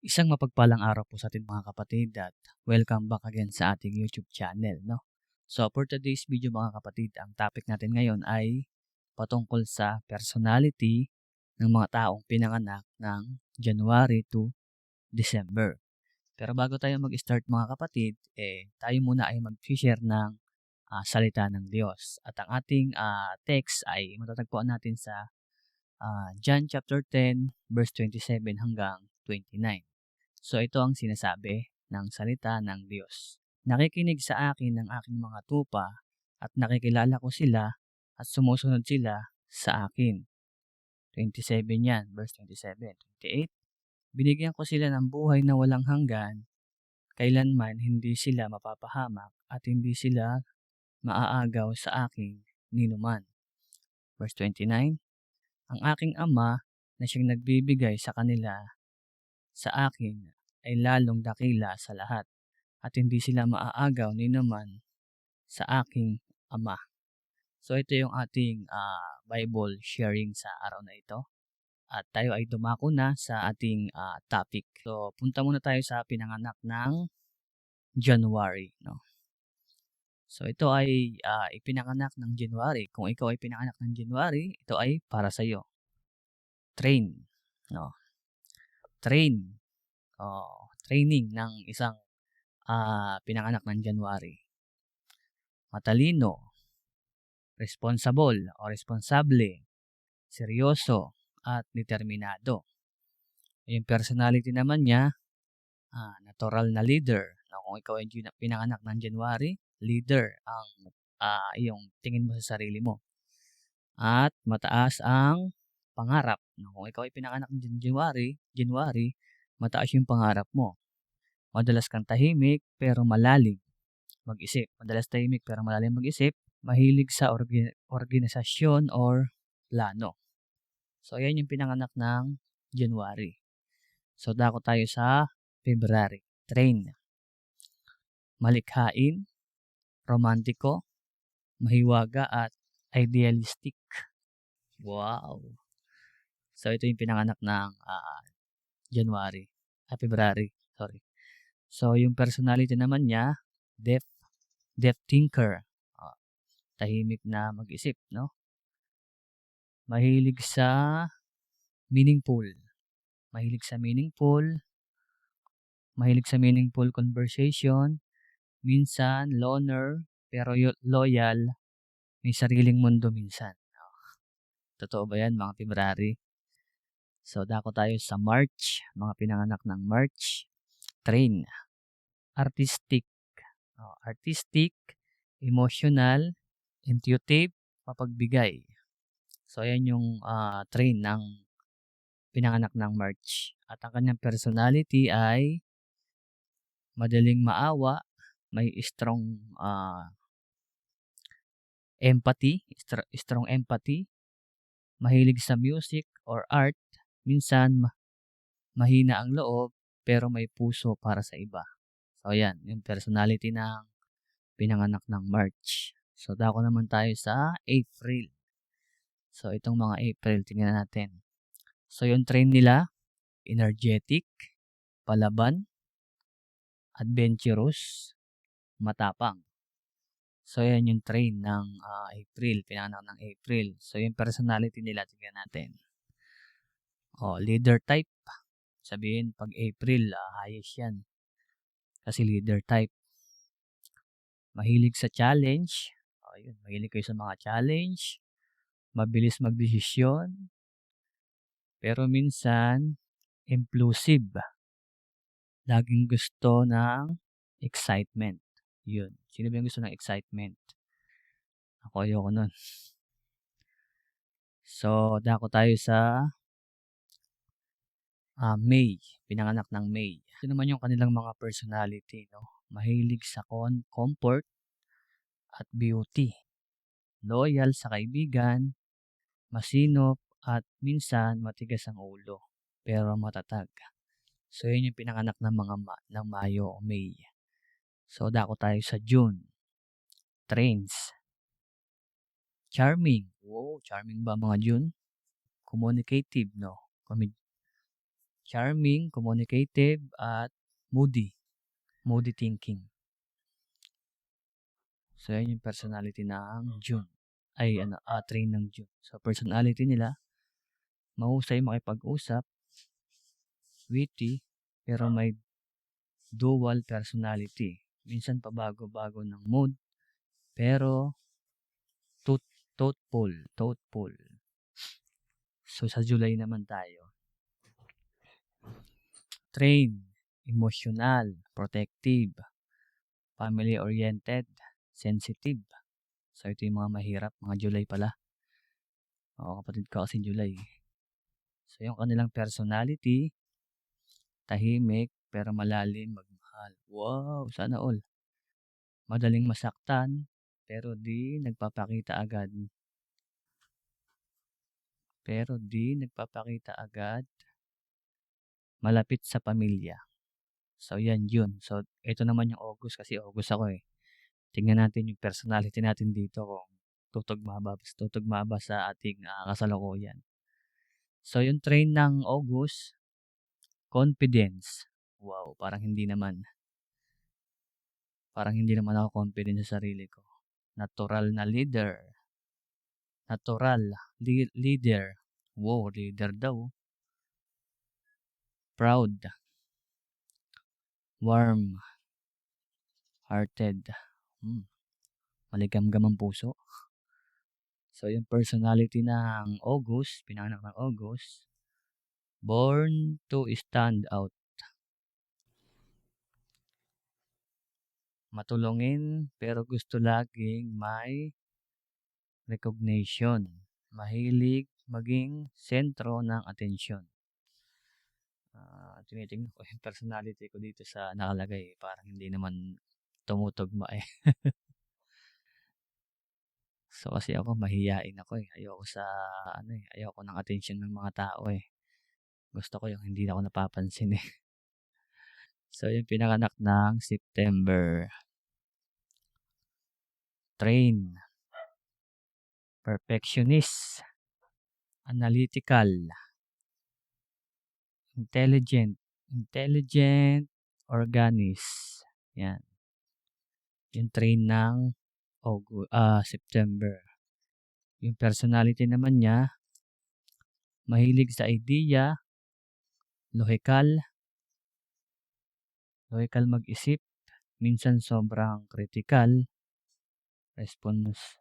Isang mapagpalang araw po sa ating mga kapatid at welcome back again sa ating YouTube channel. No? So for today's video mga kapatid, ang topic natin ngayon ay patungkol sa personality ng mga taong pinanganak ng January to December. Pero bago tayo mag-start mga kapatid, eh, tayo muna ay mag-share ng uh, salita ng Diyos. At ang ating uh, text ay matatagpuan natin sa uh, John chapter 10 verse 27 hanggang 29. So ito ang sinasabi ng salita ng Diyos. Nakikinig sa akin ng aking mga tupa at nakikilala ko sila at sumusunod sila sa akin. 27 yan, verse 27. 28. Binigyan ko sila ng buhay na walang hanggan, kailanman hindi sila mapapahamak at hindi sila maaagaw sa aking ninuman. Verse 29. Ang aking ama na siyang nagbibigay sa kanila sa akin ay lalong dakila sa lahat at hindi sila maaagaw ni naman sa aking ama. So ito yung ating uh, Bible sharing sa araw na ito. At tayo ay dumako na sa ating uh, topic. So punta muna tayo sa pinanganak ng January. No? So ito ay uh, ipinanganak ng January. Kung ikaw ay pinanganak ng January, ito ay para sa iyo. Train. No? train uh, training ng isang uh, pinanganak ng January. Matalino, responsible o responsable, seryoso at determinado. Yung personality naman niya, uh, natural na leader. Na kung ikaw ay pinanganak ng January, leader ang uh, iyong tingin mo sa sarili mo. At mataas ang pangarap. No? Kung ikaw ay pinanganak ng January, January, mataas yung pangarap mo. Madalas kang tahimik pero malalim mag-isip. Madalas tahimik pero malalim mag-isip. Mahilig sa orgi- organisasyon or plano. So, ayan yung pinanganak ng January. So, dako tayo sa February. Train. Malikhain, romantiko, mahiwaga at idealistic. Wow. So, ito yung pinanganak ng uh, January. Ah, February. Sorry. So, yung personality naman niya, deaf, deaf thinker. Uh, tahimik na mag-isip, no? Mahilig sa meaningful. Mahilig sa meaningful. Mahilig sa meaningful conversation. Minsan, loner, pero loyal. May sariling mundo minsan. Totoo ba yan, mga February? So, dako tayo sa March, mga pinanganak ng March. Train. Artistic. Oh, artistic, emotional, intuitive, mapagbigay. So, ayan yung uh, train ng pinanganak ng March. At ang kanyang personality ay madaling maawa, may strong uh, empathy, strong empathy, mahilig sa music or art, minsan mahina ang loob pero may puso para sa iba. So yan, yung personality ng pinanganak ng March. So dako naman tayo sa April. So itong mga April, tingnan natin. So yung train nila, energetic, palaban, adventurous, matapang. So yan yung train ng uh, April, pinanganak ng April. So yung personality nila, tingnan natin. Oh, leader type. Sabihin, pag April, uh, highest yan. Kasi leader type. Mahilig sa challenge. Oh, yun, mahilig kayo sa mga challenge. Mabilis magdesisyon. Pero minsan, impulsive. Laging gusto ng excitement. Yun. Sino ba yung gusto ng excitement? Ako ayoko nun. So, dako tayo sa uh, May, pinanganak ng May. Ito naman yung kanilang mga personality, no? Mahilig sa con comfort at beauty. Loyal sa kaibigan, masinop at minsan matigas ang ulo, pero matatag. So, yun yung pinanganak ng mga ma ng Mayo o May. So, dako tayo sa June. Trains. Charming. Wow, charming ba mga June? Communicative, no? Charming, communicative, at moody. Moody thinking. So, yan yung personality ng June. Ay, ano, ah, train ng June. So, personality nila, mahusay makipag-usap, witty, pero may dual personality. Minsan pabago-bago ng mood, pero thoughtful, thoughtful. So, sa July naman tayo. Train, emotional, protective, family-oriented, sensitive. So, ito yung mga mahirap, mga July pala. Oo, kapatid ko kasi July. So, yung kanilang personality, tahimik, pero malalim, magmahal. Wow, sana all. Madaling masaktan, pero di nagpapakita agad. Pero di nagpapakita agad. Malapit sa pamilya. So, yan yun. So, ito naman yung August kasi August ako eh. Tingnan natin yung personality natin dito kung tutugma ba, tutugma ba sa ating uh, kasalukuyan. So, yung train ng August, confidence. Wow, parang hindi naman. Parang hindi naman ako confident sa sarili ko. Natural na leader. Natural li- leader. Wow, leader daw. Proud. Warm. Hearted. Hmm. Maligamgam ang puso. So, yung personality ng August, pinanganak ng August, born to stand out. Matulungin, pero gusto laging may recognition. Mahilig maging sentro ng atensyon. Uh, tinitingnan ko yung personality ko dito sa nakalagay. Parang hindi naman tumutugma eh. so kasi ako mahiyain ako eh. Ayoko sa ano eh, ayoko ng attention ng mga tao eh. Gusto ko yung hindi ako napapansin eh. So yung pinanganak ng September. Train. Perfectionist. Analytical. Intelligent. Intelligent. Organist. Yan yung train ng August, uh, September. Yung personality naman niya, mahilig sa idea, logical, logical mag-isip, minsan sobrang critical, respons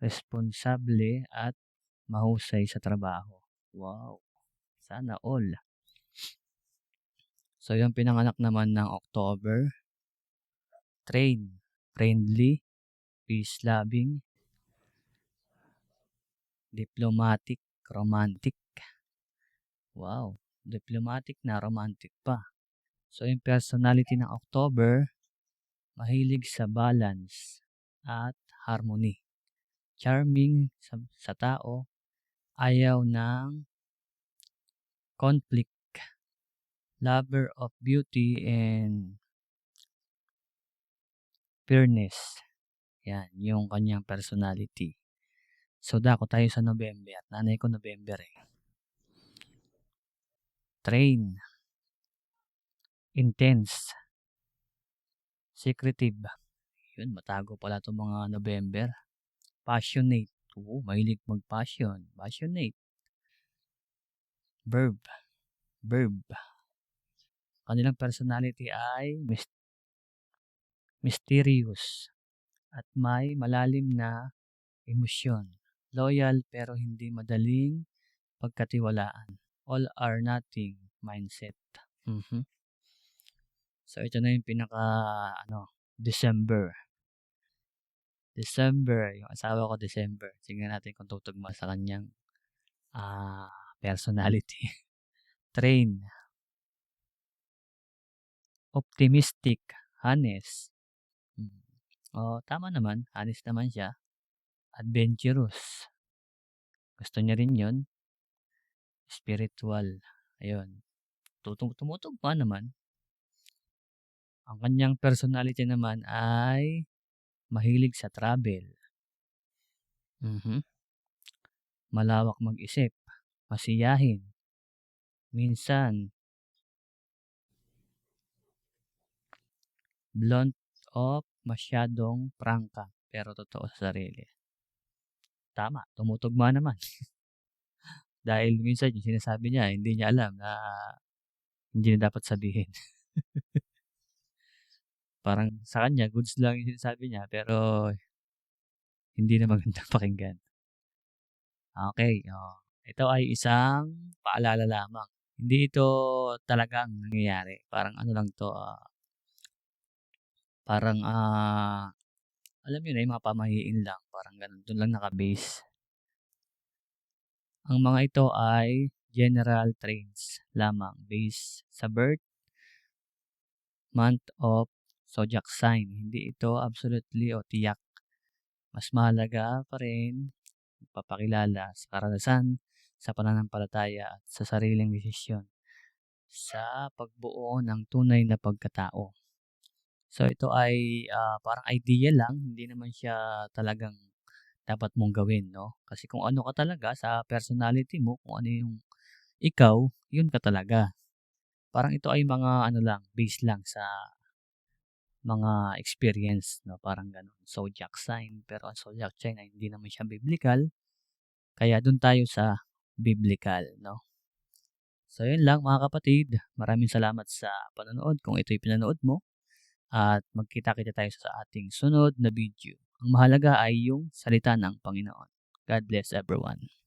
responsable at mahusay sa trabaho. Wow. Sana all. So, yung pinanganak naman ng October, train, friendly, peace-loving, diplomatic, romantic. Wow, diplomatic na romantic pa. So, yung personality ng October, mahilig sa balance at harmony. Charming sa, sa tao, ayaw ng conflict, lover of beauty and fairness. Yan, yung kanyang personality. So, dako tayo sa November. Nanay ko November eh. Train. Intense. Secretive. Yun, matago pala itong mga November. Passionate. Oo, mahilig mag-passion. Passionate. Verb. Verb. Kanilang personality ay mysterious, at may malalim na emosyon. Loyal pero hindi madaling pagkatiwalaan. All or nothing mindset. Mm-hmm. So ito na yung pinaka ano, December. December, yung asawa ko December. Tingnan natin kung tutugma sa kanyang uh, personality. Train. Optimistic, honest, Oh, tama naman, honest naman siya. Adventurous. Gusto niya rin 'yon. Spiritual, ayun. Tutu tumutugma naman. Ang kanyang personality naman ay mahilig sa travel. Mhm. Malawak mag-isip, masiyahin, minsan blunt o masyadong prangka pero totoo sa sarili. Tama, tumutugma naman. Dahil minsan yung sinasabi niya hindi niya alam na hindi na dapat sabihin. Parang sa kanya goods lang yung sinasabi niya pero hindi na magandang pakinggan. Okey, oh, ito ay isang paalala lamang. Hindi ito talagang nangyayari, parang ano lang 'to, ah parang, ah, alam na yung mga pamahiin lang, parang gano'n, dun lang naka-base. Ang mga ito ay general traits lamang based sa birth month of zodiac sign. Hindi ito absolutely o tiyak. Mas mahalaga pa rin pagpapakilala sa karanasan, sa pananampalataya at sa sariling desisyon sa pagbuo ng tunay na pagkatao. So ito ay, ah, parang idea lang, hindi naman siya talagang dapat mong gawin 'no, kasi kung ano ka talaga sa personality mo, kung ano yung ikaw, yun ka talaga. Parang ito ay mga ano lang, base lang sa mga experience 'no, parang gano'n. Zodiac sign, pero ang zodiac sign ay hindi naman siya biblical, kaya dun tayo sa biblical 'no. So yun lang mga kapatid, maraming salamat sa panonood kung ito'y pinanood mo at magkita-kita tayo sa ating sunod na video. Ang mahalaga ay yung salita ng Panginoon. God bless everyone.